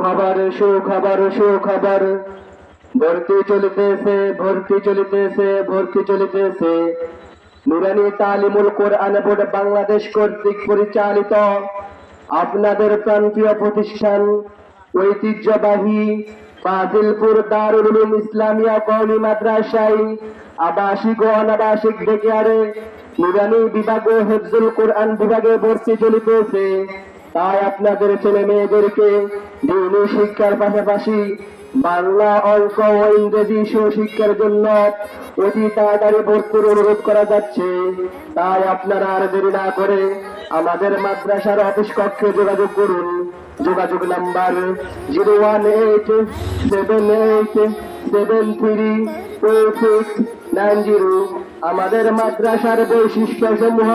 সুখবর সুখবর সুখবর। ভর্তি চলিতেছে ভর্তি চলিতেছে ভর্তি চলিতেছে। নুরানি তালিমুল কোরআন বোর্ড বাংলাদেশ কর্তৃক পরিচালিত আপনাদের প্রান্তীয় প্রতিষ্ঠান ঐতিহ্যবাহী ফাজিলপুর দারুল উলুম ইসলামিয়া কওমি মাদ্রাসায় আবাসিক ও অনাবাসিক ডেকেয়ারে নুরানি বিভাগ ও হেফজুল কোরআন বিভাগে ভর্তি চলিতেছে। তাই আপনাদের ছেলে মেয়েদেরকে দিনী শিক্ষার পাশাপাশি বাংলা অঙ্ক ও ইংরেজি সুশিক্ষার জন্য অতি তাড়াতাড়ি ভর্তির অনুরোধ করা যাচ্ছে। তাই আপনারা আর দেরি না করে আমাদের মাদ্রাসার অফিস কক্ষে যোগাযোগ করুন। যোগাযোগ number zero one eight seven eight seven three two six nine zero. আমাদের মাদ্রাসার বৈশিষ্ট্য সমূহ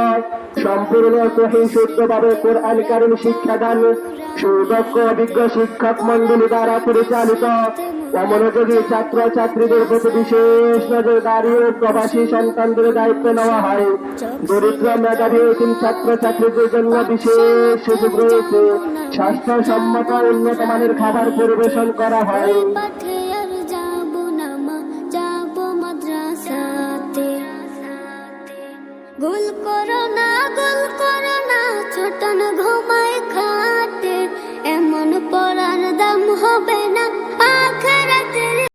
সম্পূর্ণ সহি শুদ্ধভাবে কোরআন কারণ শিক্ষাদান, সুদক্ষ অভিজ্ঞ শিক্ষক মন্ডলী দ্বারা পরিচালিত অমনোযোগী ছাত্র ছাত্রীদের প্রতি বিশেষ নজরদারি ও প্রবাসী সন্তানদের দায়িত্ব নেওয়া হয়। দরিদ্র, মেধাবী এতিম ছাত্র ছাত্রীদের জন্য বিশেষ সুযোগ রয়েছে। স্বাস্থ্যসম্মত উন্নত মানের খাবার পরিবেশন করা হয়। ভুল করো